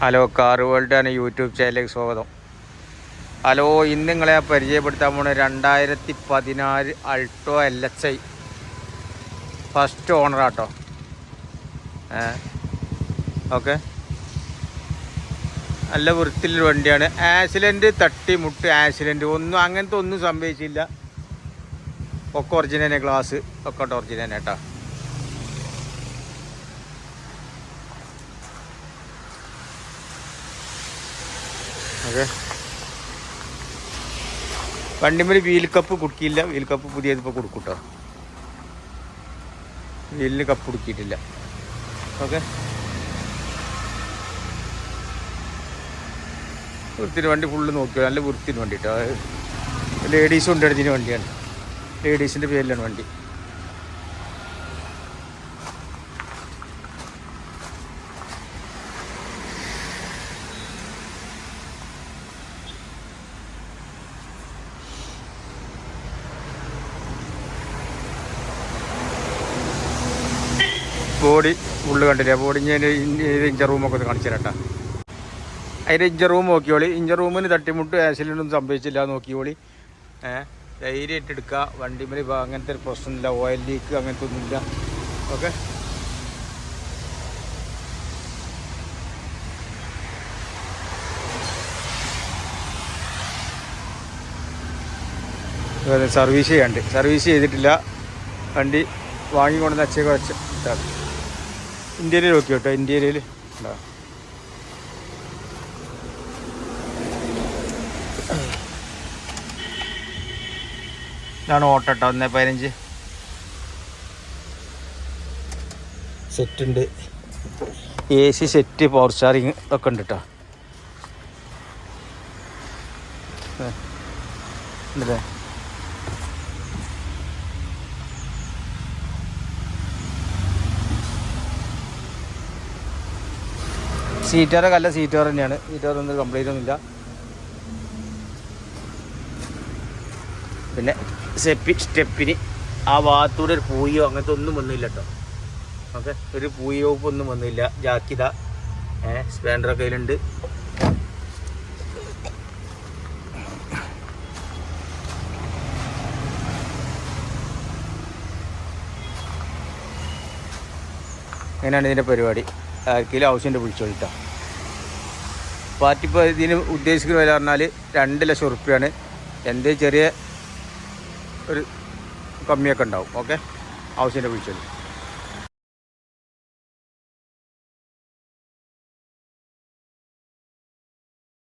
Hello car world ആണ് YouTube ചാനലിലേക്ക് സ്വാഗതം. ഹലോ ഇന്ന് നിങ്ങളെ പരിചയപ്പെടുത്താൻ പോണ രണ്ടായിരത്തി പതിനാല് Alto L H I. First ഓണറാട്ടോ okay. നല്ല വൃത്തിയിലൊരു വണ്ടിയാണ്. ആക്സിഡന്റ് തട്ടി മുട്ട് ആക്സിഡന്റ് ഒന്നും അങ്ങനത്തെ ഒന്നും സംഭവിച്ചില്ല. ഒക്കെ ഒറിജിനൽ ഗ്ലാസ് ഒക്കെ ഒറിജിനൽ കേട്ടോ ഓക്കെ. വണ്ടിമേൽ വീൽ കപ്പ് കുടുക്കിയില്ല. വീൽ കപ്പ് പുതിയത് ഇപ്പോൾ കൊടുക്കും കേട്ടോ വീലിന് കപ്പ് കുടുക്കിയിട്ടില്ല. ഓക്കെ. വൃത്തിന് വണ്ടി ഫുള്ള് നോക്കിയോ? നല്ല വൃത്തിന് വണ്ടി കേട്ടോ ലേഡീസും ഉണ്ട് ഇതിന് വണ്ടിയാണ്. ലേഡീസിന്റെ പേരിലാണ് വണ്ടി. ബോഡി ഉള്ളു കണ്ടില്ല? ബോഡി ഞാൻ ഇഞ്ചർ റൂമൊക്കെ ഒന്ന് കാണിച്ചു തരട്ടാ. അതിന്റെ ഇഞ്ചർ റൂം നോക്കിയോളി ഇഞ്ചർ റൂമിന് തട്ടിമുട്ട് ആക്സിഡന്റൊന്നും സംഭവിച്ചില്ല നോക്കിയോളി ധൈര്യം ധൈര്യമായിട്ട് എടുക്കുക വണ്ടിമേൽ അങ്ങനത്തെ ഒരു പ്രശ്നമില്ല. ഓയിൽ ലീക്ക് അങ്ങനത്തെ ഒന്നുമില്ല. ഓക്കെ? സർവീസ് ചെയ്യാണ്ട് സർവീസ് ചെയ്തിട്ടില്ല. വണ്ടി വാങ്ങിക്കൊണ്ടുവന്ന് അച്ചയൊക്കെ വെച്ച് ഇട്ടാണ് ഇന്ത്യയിൽ നോക്കി കേട്ടോ ഇന്ത്യയിൽ ഉണ്ടോ ഇതാണ് ഓട്ടോ കേട്ടോ ഒന്നേ പതിനഞ്ച്. സെറ്റുണ്ട് A C set power steering ഒക്കെ ഉണ്ട് കേട്ടോ ഉണ്ടല്ലേ സീറ്ററൊക്കെ കല്ല സീറ്റർ തന്നെയാണ്. സീറ്റർ ഒന്നും കംപ്ലൈന്റ് ഒന്നുമില്ല. പിന്നെ സെപ്പി സ്റ്റെപ്പിന് ആ ഭാഗത്തൂടെ ഒരു പൂയോ അങ്ങനത്തെ ഒന്നും വന്നില്ല കേട്ടോ ഓക്കെ? ഒരു പൂയോ ഒന്നും വന്നില്ല. ജാക്കിത ഏ സ്പാൻഡർ കയ്യിലുണ്ട്. അങ്ങനെയാണ് ഇതിന്റെ പരിപാടി. ആർക്കെങ്കിലും ആവശ്യമുണ്ട് വിളിച്ചോളിട്ടോ പാർട്ടി ഇപ്പോൾ ഇതിന് ഉദ്ദേശിക്കുന്ന വില പറഞ്ഞാൽ രണ്ട് ലക്ഷം ഉറുപ്പ്യാണ്. എന്തേ ചെറിയ ഒരു കമ്മിയൊക്കെ ഉണ്ടാവും. ഓക്കെ? ആവശ്യമുണ്ട് വിളിച്ചോളി.